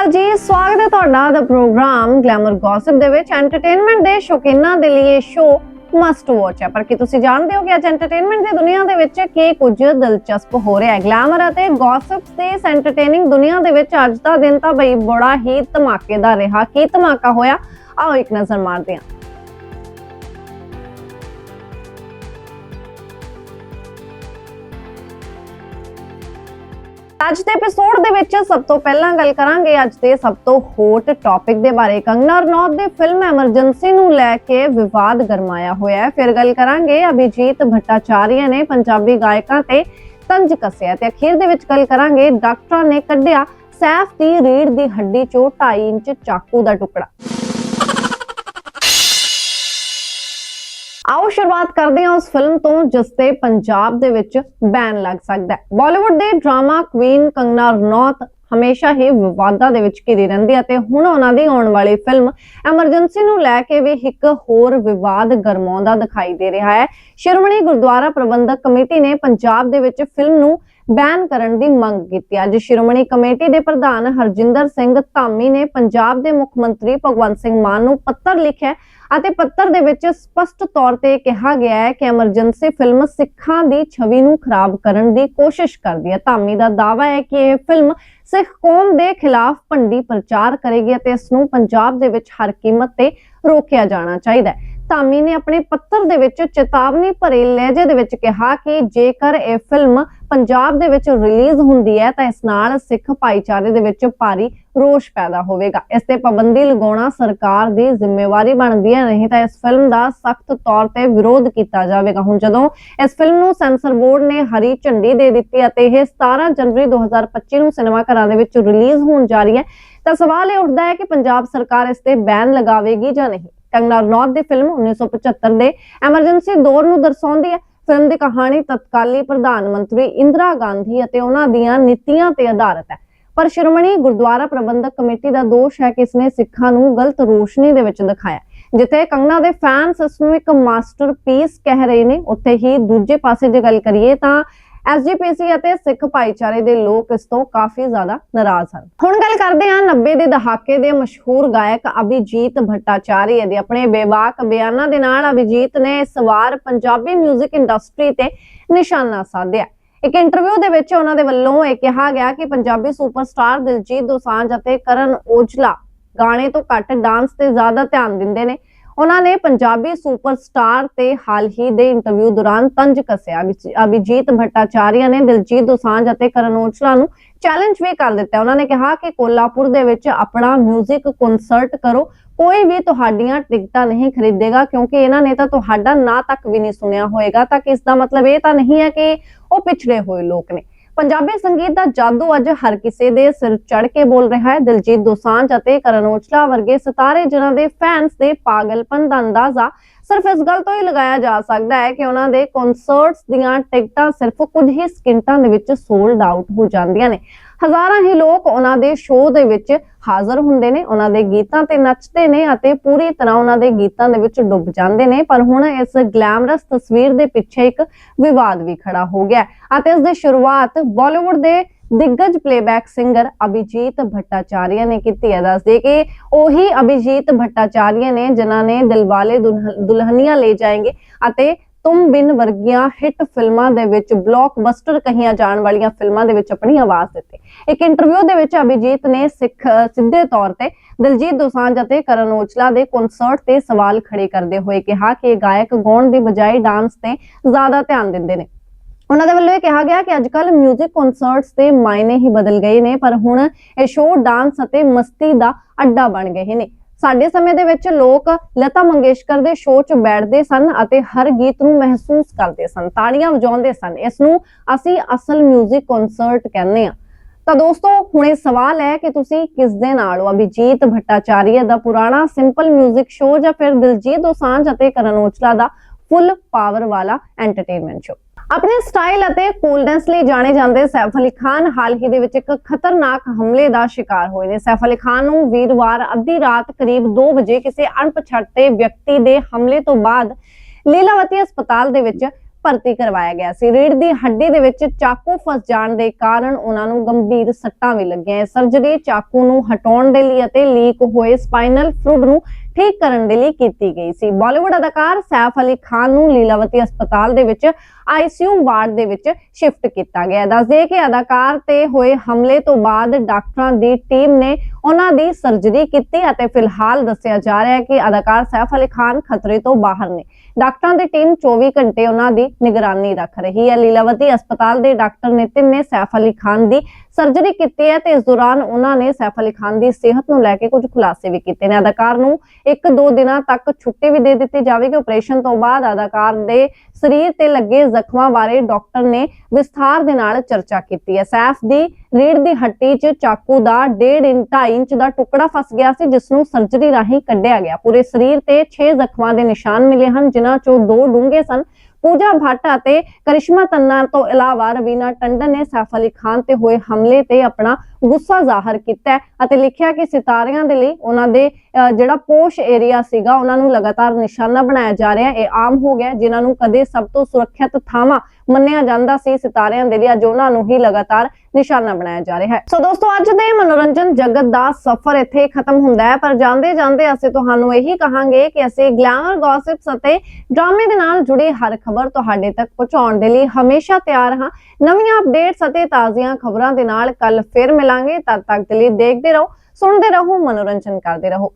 ਅਕਾਲ ਜੀ, ਸਵਾਗਤ ਹੈ ਤੁਹਾਡਾ ਦਾ ਪ੍ਰੋਗਰਾਮ ਗਲੈਮਰ ਗੌਸਿਪ ਦੇ ਵਿੱਚ। ਐਂਟਰਟੇਨਮੈਂਟ ਦੇ ਸ਼ੌਕੀਨਾਂ ਦੇ ਲਈ ਇਹ ਸ਼ੋ ਮਸਟ ਵਾਚ ਹੈ। ਪਰ ਕੀ ਤੁਸੀਂ ਜਾਣਦੇ ਹੋ ਕਿ ਅੱਜ ਐਂਟਰਟੇਨਮੈਂਟ ਦੀ ਦੁਨੀਆ ਦੇ ਵਿੱਚ ਕੀ ਕੁਝ ਦਿਲਚਸਪ ਹੋ ਰਿਹਾ ਹੈ? ਗਲੈਮਰ ਅਤੇ ਗੌਸਿਪ ਤੇ ਇਸ ਐਂਟਰਟੇਨਿੰਗ ਦੁਨੀਆ ਦੇ ਵਿੱਚ ਅੱਜ ਦਾ ਦਿਨ ਤਾਂ ਬਈ ਬੜਾ ਹੀ ਧਮਾਕੇਦਾਰ ਰਿਹਾ। ਕੀ ਧਮਾਕਾ ਹੋਇਆ? ਆਓ ਇੱਕ ਨਜ਼ਰ ਮਾਰਦੇ ਹਾਂ। ਅੱਜ ਦੇ ਐਪੀਸੋਡ ਦੇ ਵਿੱਚ ਸਭ ਤੋਂ ਪਹਿਲਾਂ ਗੱਲ ਕਰਾਂਗੇ ਅੱਜ ਦੇ ਸਭ ਤੋਂ ਹੌਟ ਟੌਪਿਕ ਦੇ ਬਾਰੇ। ਕੰਗਨਾ ਰਣੌਤ ਦੇ ਫਿਲਮ ਐਮਰਜੈਂਸੀ ਨੂੰ ਲੈ ਕੇ ਵਿਵਾਦ ਗਰਮਾਇਆ ਹੋਇਆ ਹੈ। ਫਿਰ ਗੱਲ ਕਰਾਂਗੇ ਅਭਿਜੀਤ ਭੱਟਾਚਾਰੀਆ ਨੇ ਪੰਜਾਬੀ ਗਾਇਕਾਂ ਤੇ ਤੰਜ ਕੱਸਿਆ ਤੇ ਅਖੀਰ ਦੇ ਵਿੱਚ ਗੱਲ ਕਰਾਂਗੇ ਡਾਕਟਰਾਂ ਨੇ ਕੱਢਿਆ ਸੈਫ ਦੀ ਰੀੜ ਦੀ ਹੱਡੀ ਚੋਂ 2.5 ਇੰਚ ਚਾਕੂ ਦਾ ਟੁਕੜਾ। ਸ਼ੁਰੂਆਤ ਕਰਦੇ ਹਾਂ ਉਸ ਫਿਲਮ ਤੋਂ, ਜਿਸ ਤੇ ਪੰਜਾਬ ਦੇ ਵਿੱਚ ਬੈਨ ਲੱਗ ਸਕਦਾ ਹੈ। ਬਾਲੀਵੁੱਡ ਦੇ ਡਰਾਮਾ ਕੁਈਨ ਕੰਗਨਾ ਰਣੌਤ ਹਮੇਸ਼ਾ ਹੀ ਵਿਵਾਦਾਂ ਦੇ ਵਿੱਚ ਘਿਰੀ ਰਹਿੰਦੀ ਹੈ ਤੇ ਹੁਣ ਉਹਨਾਂ ਦੀ ਆਉਣ ਵਾਲੀ ਫਿਲਮ ਐਮਰਜੈਂਸੀ ਨੂੰ ਲੈ ਕੇ ਵੀ ਇੱਕ ਹੋਰ ਵਿਵਾਦ ਗਰਮਾਉਂਦਾ ਦਿਖਾਈ ਦੇ ਰਿਹਾ ਹੈ। ਸ਼੍ਰੋਮਣੀ ਗੁਰਦੁਆਰਾ ਪ੍ਰਬੰਧਕ ਕਮੇਟੀ ਨੇ ਪੰਜਾਬ ਦੇ ਵਿੱਚ ਫਿਲਮ ਨੂੰ ਬੈਨ ਕਰਨ ਦੀ ਮੰਗ ਕੀਤੀ। ਅੱਜ ਸ਼੍ਰੋਮਣੀ ਕਮੇਟੀ ਦੇ ਪ੍ਰਧਾਨ ਹਰਜਿੰਦਰ ਸਿੰਘ ਧਾਮੀ ਨੇ ਪੰਜਾਬ ਦੇ ਮੁੱਖ ਮੰਤਰੀ ਭਗਵੰਤ ਸਿੰਘ ਮਾਨ ਨੂੰ ਪੱਤਰ ਲਿਖਿਆ ਅਤੇ ਪੱਤਰ ਦੇ ਵਿੱਚ ਸਪਸ਼ਟ ਤੌਰ ਤੇ ਕਿਹਾ ਗਿਆ ਹੈ ਕਿ ਐਮਰਜੈਂਸੀ ਫਿਲਮ ਸਿੱਖਾਂ ਦੀ ਛਵੀ ਨੂੰ ਖਰਾਬ ਕਰਨ ਦੀ ਕੋਸ਼ਿਸ਼ ਕਰਦੀ ਹੈ। ਧਾਮੀ ਦਾ ਦਾਅਵਾ ਹੈ ਕਿ ਇਹ ਫਿਲਮ ਸਿੱਖ ਕੌਮ ਦੇ ਖਿਲਾਫ ਭੰਡੀ ਪ੍ਰਚਾਰ ਕਰੇਗੀ ਅਤੇ ਇਸ ਨੂੰ ਪੰਜਾਬ ਦੇ ਵਿੱਚ ਹਰ ਕੀਮਤ ਤੇ ਰੋਕਿਆ ਜਾਣਾ ਚਾਹੀਦਾ ਹੈ। ਧਾਮੀ ਨੇ ਆਪਣੇ ਪੱਤਰ ਦੇ ਵਿੱਚ ਚੇਤਾਵਨੀ ਭਰੇ ਲਹਿਜੇ ਦੇ ਵਿੱਚ ਕਿਹਾ ਕਿ ਜੇਕਰ ਇਹ ਫਿਲਮ ਪੰਜਾਬ ਦੇ ਵਿੱਚ ਰਿਲੀਜ਼ ਹੁੰਦੀ ਹੈ, ਤਾਂ ਇਸ ਨਾਲ ਸਿੱਖ ਭਾਈਚਾਰੇ ਦੇ ਵਿੱਚ ਭਾਰੀ ਰੋਸ਼ ਪੈਦਾ ਹੋਵੇਗਾ। ਇਸ ਤੇ ਪਾਬੰਦੀ ਲਗਾਉਣਾ ਸਰਕਾਰ ਦੀ ਜ਼ਿੰਮੇਵਾਰੀ ਬਣਦੀ ਹੈ, ਨਹੀਂ ਤਾਂ ਇਸ ਫਿਲਮ ਦਾ ਸਖਤ ਤੌਰ ਤੇ ਵਿਰੋਧ ਕੀਤਾ ਜਾਵੇਗਾ। ਹੁਣ ਜਦੋਂ ਇਸ ਫਿਲਮ ਨੂੰ ਸੈਂਸਰ ਬੋਰਡ ਨੇ ਹਰੀ ਝੰਡੀ ਦੇ ਦਿੱਤੀ ਅਤੇ ਇਹ 17 ਜਨਵਰੀ 2025 ਨੂੰ ਸਿਨੇਮਾ ਘਰਾਂ ਦੇ ਵਿੱਚ ਰਿਲੀਜ਼ ਹੋਣ ਜਾ ਰਹੀ ਹੈ, ਤਾਂ ਸਵਾਲ ਇਹ ਉੱਠਦਾ ਹੈ ਕਿ ਪੰਜਾਬ ਸਰਕਾਰ ਇਸ ਤੇ ਬੈਨ ਲਗਾਵੇਗੀ ਜਾਂ ਨਹੀਂ। ਕੰਗਨਾ ਰਣੌਤ ਦੀ ਫਿਲਮ 1975 ਦੇ ਐਮਰਜੈਂਸੀ ਦੌਰ ਨੂੰ ਦਰਸਾਉਂਦੀ ਹੈ। ਫਿਲਮ ਦੀ ਕਹਾਣੀ ਤਤਕਾਲੀ ਪ੍ਰਧਾਨ ਮੰਤਰੀ ਇੰਦਰਾ ਗਾਂਧੀ ਅਤੇ ਉਹਨਾਂ ਦੀਆਂ ਨੀਤੀਆਂ ਤੇ ਆਧਾਰਿਤ ਹੈ। ਪਰ ਸ਼੍ਰੋਮਣੀ ਗੁਰਦੁਆਰਾ ਪ੍ਰਬੰਧਕ ਕਮੇਟੀ ਦਾ ਦੋਸ਼ ਹੈ ਕਿ ਇਸਨੇ ਸਿੱਖਾਂ ਨੂੰ ਗਲਤ ਰੋਸ਼ਨੀ ਦੇ ਵਿੱਚ ਦਿਖਾਇਆ ਜਿੱਥੇ ਕੰਗਨਾ ਦੇ ਫੈਨਸ ਇਸ ਨੂੰ ਇੱਕ ਮਾਸਟਰਪੀਸ ਕਹਿ ਰਹੇ ਨੇ। ਉੱਥੇ ਹੀ ਦੂਜੇ ਪਾਸੇ ਜੇ ਗੱਲ ਕਰੀਏ ਤਾਂ ਐਸਜੀਪੀਸੀ ਅਤੇ ਸਿੱਖ ਭਾਈਚਾਰੇ ਦੇ ਲੋਕ ਇਸ ਤੋਂ ਕਾਫੀ ਜ਼ਿਆਦਾ ਨਾਰਾਜ਼ ਹਨ। ਹੁਣ ਗੱਲ ਕਰਦੇ ਹਾਂ 90 ਦੇ ਦਹਾਕੇ ਦੇ ਮਸ਼ਹੂਰ ਗਾਇਕ ਅਭਿਜੀਤ ਭੱਟਾਚਾਰੀਆ ਦੇ ਆਪਣੇ ਬੇਬਾਕ ਬਿਆਨਾਂ ਦੇ ਨਾਲ ਅਭਿਜੀਤ ਨੇ ਇਸ ਵਾਰ ਪੰਜਾਬੀ 뮤직 ਇੰਡਸਟਰੀ ਤੇ ਨਿਸ਼ਾਨਾ ਸਾਧਿਆ। ਇੱਕ ਇੰਟਰਵਿਊ ਦੇ ਵਿੱਚ ਉਹਨਾਂ ਦੇ ਵੱਲੋਂ ਇਹ ਕਿਹਾ ਗਿਆ ਕਿ ਪੰਜਾਬੀ ਸੁਪਰਸਟਾਰ ਦਿਲਜੀਤ ਦੋਸਾਂਝ ਅਤੇ ਕਰਨ ਓਜਲਾ ਗਾਣੇ ਤੋਂ ਘੱਟ ਡਾਂਸ ਤੇ ਜ਼ਿਆਦਾ ਧਿਆਨ ਦਿੰਦੇ ਨੇ। ਉਹਨਾਂ ਨੇ ਪੰਜਾਬੀ ਸੁਪਰਸਟਾਰ ਤੇ ਹਾਲ ਹੀ ਦੇ ਇੰਟਰਵਿਊ ਦੌਰਾਨ ਤੰਜ ਕੱਸਿਆ। ਅਭਿਜੀਤ ਭੱਟਾਚਾਰੀਆ ਨੇ ਦਿਲਜੀਤ ਦੋਸਾਂਝ ਅਤੇ ਕਰਨ ਔਜਲਾ ਨੂੰ ਚੈਲੰਜ ਵੀ ਕਰ ਦਿੱਤਾ। ਉਹਨਾਂ ਨੇ ਕਿਹਾ ਕਿ ਕੋਲਾਪੁਰ ਦੇ ਵਿੱਚ ਆਪਣਾ 뮤직 ਕਨਸਰਟ ਕਰੋ। ਕੋਈ ਵੀ ਤੁਹਾਡੀਆਂ ਟਿਕਟਾਂ ਨਹੀਂ ਖਰੀਦੇਗਾ ਕਿਉਂਕਿ ਇਹਨਾਂ ਨੇ ਤਾਂ ਤੁਹਾਡਾ ਨਾਂ ਤੱਕ ਵੀ ਨਹੀਂ ਸੁਣਿਆ ਹੋਏਗਾ। ਤਾਂ ਕਿ ਇਸ ਦਾ ਮਤਲਬ ਇਹ ਤਾਂ ਨਹੀਂ ਹੈ ਕਿ ਉਹ ਪਿਛੜੇ ਹੋਏ ਲੋਕ ਨੇ। ਪੰਜਾਬੀ ਸੰਗੀਤ ਦਾ ਜਾਦੂ ਅੱਜ ਹਰ ਕਿਸੇ ਦੇ ਸਿਰ ਚੜ ਕੇ ਬੋਲ ਰਿਹਾ ਹੈ। ਦਿਲਜੀਤ ਦੋਸਾਂਝ ਅਤੇ ਕਰਨ ਔਜਲਾ ਵਰਗੇ ਸਿਤਾਰੇ, ਜਿਨ੍ਹਾਂ ਦੇ ਫੈਨਸ ਦੇ ਪਾਗਲਪਨ ਦਾ ਅੰਦਾਜ਼ਾ ਸਿਰਫ ਇਸ ਗੱਲ ਤੋਂ ਹੀ ਲਗਾਇਆ ਜਾ ਸਕਦਾ ਹੈ ਕਿ ਉਹਨਾਂ ਦੇ ਕਨਸਰਟਸ ਦੀਆਂ ਟਿਕਟਾਂ ਸਿਰਫ ਕੁਝ ਹੀ ਸਕਿੰਟਾਂ ਦੇ ਵਿੱਚ ਸੋਲਡ ਆਊਟ ਹੋ ਜਾਂਦੀਆਂ ਨੇ। ਹਜ਼ਾਰਾਂ ਹੀ ਲੋਕ ਉਹਨਾਂ ਦੇ ਸ਼ੋਅ ਦੇ ਵਿੱਚ ਹਾਜ਼ਰ ਹੁੰਦੇ ਨੇ, ਉਹਨਾਂ ਦੇ ਗੀਤਾਂ ਤੇ ਨੱਚਦੇ ਨੇ ਅਤੇ ਪੂਰੀ ਤਰ੍ਹਾਂ ਉਹਨਾਂ ਦੇ ਗੀਤਾਂ ਦੇ ਵਿੱਚ ਡੁੱਬ ਜਾਂਦੇ ਨੇ। ਪਰ ਹੁਣ ਇਸ ਗਲੈਮਰਸ ਤਸਵੀਰ ਦੇ ਪਿੱਛੇ ਇੱਕ ਵਿਵਾਦ ਵੀ ਖੜਾ ਹੋ ਗਿਆ ਅਤੇ ਇਸ ਦੀ ਸ਼ੁਰੂਆਤ ਬਾਲੀਵੁੱਡ ਦੇ ਦਿੱਗਜ ਪਲੇਬੈਕ ਸਿੰਗਰ ਅਭਿਜੀਤ ਭੱਟਾਚਾਰੀਆ ਨੇ ਕੀਤੀ ਹੈ। ਦੱਸਦੇ ਕਿ ਉਹੀ ਅਭਿਜੀਤ ਭੱਟਾਚਾਰੀਆ ਨੇ, ਜਿਨ੍ਹਾਂ ਨੇ ਦਿਲਵਾਲੇ ਦੁਲਹਨ- ਦੁਲਹਨੀਆਂ ਲੈ ਜਾਏਗੇ ਅਤੇ ਤੁਮ ਬਿਨ ਵਰਗੀਆਂ ਹਿੱਟ ਫਿਲਮਾਂ ਦੇ ਵਿੱਚ ਬਲੌਕਬਸਟਰ ਕਹੀਆਂ ਜਾਣ ਵਾਲੀਆਂ ਫਿਲਮਾਂ ਦੇ ਵਿੱਚ ਆਪਣੀ ਆਵਾਜ਼ ਦਿੱਤੀ। ਇੱਕ ਇੰਟਰਵਿਊ ਦੇ ਵਿੱਚ ਅਭਿਜੀਤ ਨੇ ਸਿੱਖ, ਸਿੱਧੇ ਤੌਰ ਤੇ ਦਿਲਜੀਤ ਦੋਸਾਂਝ ਅਤੇ ਕਰਨ ਔਜਲਾ ਦੇ ਕਨਸਰਟ ਤੇ ਸਵਾਲ ਖੜੇ ਕਰਦੇ ਹੋਏ ਕਿਹਾ ਕਿ ਇਹ ਗਾਇਕ ਗਾਉਣ ਦੀ ਬਜਾਏ ਡਾਂਸ ਤੇ ਜ਼ਿਆਦਾ ਧਿਆਨ ਦਿੰਦੇ ਨੇ। ਉਹਨਾਂ ਦੇ ਵੱਲੋਂ ਇਹ ਕਿਹਾ ਗਿਆ ਕਿ ਅੱਜਕੱਲ 뮤직 ਕਨਸਰਟਸ ਦੇ ਮਾਇਨੇ ਹੀ ਬਦਲ ਗਏ ਨੇ, ਪਰ ਹੁਣ ਇਹ ਸ਼ੋਅ ਡਾਂਸ ਅਤੇ ਮਸਤੀ ਦਾ ਅੱਡਾ ਬਣ ਗਏ ਨੇ। ਸਾਡੇ ਸਮੇਂ ਦੇ ਵਿੱਚ ਲੋਕ ਲਤਾ ਮੰਗੇਸ਼ਕਰ ਦੇ ਸ਼ੋਅ 'ਚ ਬੈਠਦੇ ਸਨ ਅਤੇ ਹਰ ਗੀਤ ਨੂੰ ਮਹਿਸੂਸ ਕਰਦੇ ਸਨ ਤਾੜੀਆਂ ਵਜਾਉਂਦੇ ਸਨ ਇਸ ਨੂੰ ਅਸੀਂ ਅਸਲ 뮤직 ਕਨਸਰਟ ਕਹਿੰਦੇ ਆ ਤਾਂ ਦੋਸਤੋ ਹੁਣ ਇਹ ਸਵਾਲ ਹੈ ਕਿ ਤੁਸੀਂ ਕਿਸ ਦੇ ਨਾਲ ਹੋ ਅਭਿਜੀਤ ਭੱਟਾਚਾਰੀਆ ਦਾ ਪੁਰਾਣਾ ਸਿੰਪਲ 뮤직 ਸ਼ੋਅ ਜਾਂ ਫਿਰ ਦਿਲਜੀਤ ਦੋਸਾਂਝ ਅਤੇ ਕਰਨ ਔਜਲਾ ਦਾ ਫੁੱਲ ਪਾਵਰ ਵਾਲਾ ਐਂਟਰਟੇਨਮੈਂਟ ਸ਼ੋਅ ਆਪਣੇ ਸਟਾਈਲ ਅਤੇ ਕੂਲਨੈਸ ਲਈ ਜਾਣੇ ਜਾਂਦੇ ਸੈਫ ਅਲੀ ਖਾਨ ਹਾਲ ਹੀ ਦੇ ਵਿੱਚ ਇੱਕ ਖਤਰਨਾਕ ਹਮਲੇ ਦਾ ਸ਼ਿਕਾਰ ਹੋਏ ਨੇ। ਸੈਫ ਅਲੀ ਖਾਨ ਨੂੰ ਵੀਰਵਾਰ ਅੱਧੀ ਰਾਤ ਕਰੀਬ 2 ਵਜੇ ਕਿਸੇ ਅਣਪਛਾਤੇ ਵਿਅਕਤੀ ਦੇ ਹਮਲੇ ਤੋਂ ਬਾਅਦ ਲੀਲਾਵਤੀ ਹਸਪਤਾਲ ਦੇ ਵਿੱਚ ਭਰਤੀ ਕਰਵਾਇਆ ਗਿਆ ਸੀ। ਰੀੜ ਦੀ ਹੱਡੀ ਦੇ ਵਿੱਚ ਚਾਕੂ ਫਸ ਜਾਣ ਦੇ ਕਾਰਨ ਉਹਨਾਂ ਨੂੰ ਗੰਭੀਰ ਸੱਟਾਂ ਵੀ ਲੱਗੀਆਂ। ਸਰਜਰੀ ਚਾਕੂ ਨੂੰ ਹਟਾਉਣ ਦੇ ਲਈ ਅਤੇ ਲੀਕ ਹੋਏ ਸਪਾਈਨਲ ਫਲੂਇਡ ਨੂੰ ਠੀਕ ਕਰਨ ਦੇ ਲਈ ਕੀਤੀ ਗਈ ਸੀ। ਬਾਲੀਵੁੱਡ ਅਦਾਕਾਰ ਸੈਫ ਅਲੀ ਖਾਨ ਨੂੰ ਲੀਲਾਵਤੀ ਹਸਪਤਾਲ ਦੇ ਵਿੱਚ ਆਈਸੀਯੂ ਵਾਰਡ ਦੇ ਵਿੱਚ ਸ਼ਿਫਟ ਕੀਤਾ ਗਿਆ। ਹੈ। ਕਿ ਅਦਾਕਾਰ ਤੇ ਹੋਏ ਹਮਲੇ ਤੋਂ ਬਾਅਦ ਡਾਕਟਰਾਂ ਦੀ ਟੀਮ ਨੇ ਉਹਨਾਂ ਦੀ ਸਰਜਰੀ ਕੀਤੀ ਅਤੇ ਫਿਲਹਾਲ ਦੱਸਿਆ ਜਾ ਰਿਹਾ ਹੈ ਕਿ ਅਦਾਕਾਰ ਸੈਫ ਅਲੀ ਖਾਨ ਖਤਰੇ ਤੋਂ ਬਾਹਰ ਨੇ। ਡਾਕਟਰਾਂ ਦੀ ਟੀਮ 24 ਘੰਟੇ ਉਹਨਾਂ ਦੀ ਨਿਗਰਾਨੀ ਰੱਖ ਰਹੀ ਹੈ। ਲੀਲਾਵਤੀ ਹਸਪਤਾਲ ਦੇ ਡਾਕਟਰ ਨਿਤਿਨ ਨੇ ਸੈਫ ਅਲੀ ਖਾਨ ਦੀ ਸਰਜਰੀ ਕੀਤੀ ਹੈ ਤੇ ਇਸ ਦੌਰਾਨ ਉਹਨਾਂ ਨੇ ਸੈਫ ਅਲੀ ਖਾਨ ਦੀ ਸਿਹਤ ਨੂੰ ਲੈ ਕੇ ਕੁਝ ਖੁਲਾਸੇ ਵੀ ਕੀਤੇ ਨੇ। ਅਦਾਕਾਰ ਨੂੰ ਇੱਕ ਦੋ ਦਿਨਾਂ ਤੱਕ ਛੁੱਟੀ ਵੀ ਦੇ ਦਿੱਤੀ ਜਾਵੇਗੀ। ਆਪਰੇਸ਼ਨ ਤੋਂ ਬਾਅਦ ਅਦਾਕਾਰ ਦੇ ਸਰੀਰ ਤੇ ਲੱਗੇ ਜ਼ਖਮਾਂ ਬਾਰੇ ਡਾਕਟਰ ਨੇ ਵਿਸਥਾਰ ਦੇ ਨਾਲ ਚਰਚਾ ਕੀਤੀ ਹੈ। ਸੈਫ ਦੀ ਰੀੜ ਦੀ ਹੱਡੀ 'ਚ ਚਾਕੂ ਦਾ 1.5 ਇੰਚ 2.5 ਇੰਚ ਦਾ ਟੁਕੜਾ ਫਸ ਗਿਆ ਸੀ, ਜਿਸ ਨੂੰ ਸਰਜਰੀ ਰਾਹੀਂ ਕੱਢਿਆ ਗਿਆ। ਪੂਰੇ ਸਰੀਰ ਤੇ 6 ਜ਼ਖਮਾਂ ਦੇ ਨਿਸ਼ਾਨ ਮਿਲੇ ਹਨ, ਜਿਨ੍ਹਾਂ 'ਚੋਂ ਦੋ ਡੂੰਘੇ ਸਨ। ਪੂਜਾ ਭੱਟ ਅਤੇ ਕਰਿਸ਼ਮਾ ਤੰਨਾ ਤੋਂ ਇਲਾਵਾ ਰਵੀਨਾ ਟੰਡਨ ਨੇ ਸੈਫ ਅਲੀ ਖਾਨ ਤੇ ਹੋਏ ਹਮਲੇ ਤੇ ਆਪਣਾ ਗੁੱਸਾ ਜ਼ਾਹਰ ਕੀਤਾ ਅਤੇ ਲਿਖਿਆ ਕਿ ਸਿਤਾਰਿਆਂ ਦੇ ਲਈ ਉਹਨਾਂ ਦੇ ਜਿਹੜਾ ਪੋਸ਼ ਏਰੀਆ ਸੀਗਾ, ਉਹਨਾਂ ਨੂੰ ਲਗਾਤਾਰ ਨਿਸ਼ਾਨਾ ਬਣਾਇਆ ਜਾ ਰਿਹਾ ਇਹ ਆਮ ਹੋ ਗਿਆ ਜਿਨ੍ਹਾਂ ਨੂੰ ਕਦੇ ਸਭ ਤੋਂ ਸੁਰੱਖਿਅਤ ਥਾਵਾਂ ਮੰਨਿਆ ਜਾਂਦਾ ਸੀ। ਸਿਤਾਰਿਆਂ ਦੇ ਲਈ ਅੱਜ ਉਹਨਾਂ ਨੂੰ ਹੀ ਲਗਾਤਾਰ ਨਿਸ਼ਾਨਾ ਬਣਾਇਆ ਜਾ ਰਿਹਾ ਹੈ। ਸੋ ਦੋਸਤੋ, ਅੱਜ ਦੇ ਮਨੋਰੰਜਨ ਜਗਤ ਦਾ ਸਫ਼ਰ ਇੱਥੇ ਖਤਮ ਹੁੰਦਾ ਹੈ, ਪਰ ਜਾਂਦੇ ਜਾਂਦੇ ਅਸੀਂ ਤੁਹਾਨੂੰ ਇਹੀ ਕਹਾਂਗੇ ਕਿ ਅਸੀਂ ਗਲੈਮਰ ਗੌਸਿਪਸ ਅਤੇ ਡਰਾਮੇ ਦੇ ਨਾਲ ਜੁੜੇ ਹਰ ਖਬਰ ਤੁਹਾਡੇ ਤੱਕ ਪਹੁੰਚਾਉਣ ਦੇ ਲਈ ਹਮੇਸ਼ਾ ਤਿਆਰ ਹਾਂ। ਨਵੀਆਂ ਅਪਡੇਟਸ ਅਤੇ ਤਾਜ਼ੀਆਂ ਖਬਰਾਂ ਦੇ ਨਾਲ ਕੱਲ ਫਿਰ ਮਿਲਾਂਗੇ। ਤਦ ਤੱਕ ਦੇ ਲਈ ਦੇਖਦੇ ਰਹੋ, ਸੁਣਦੇ ਰਹੋ, ਮਨੋਰੰਜਨ ਕਰਦੇ ਰਹੋ।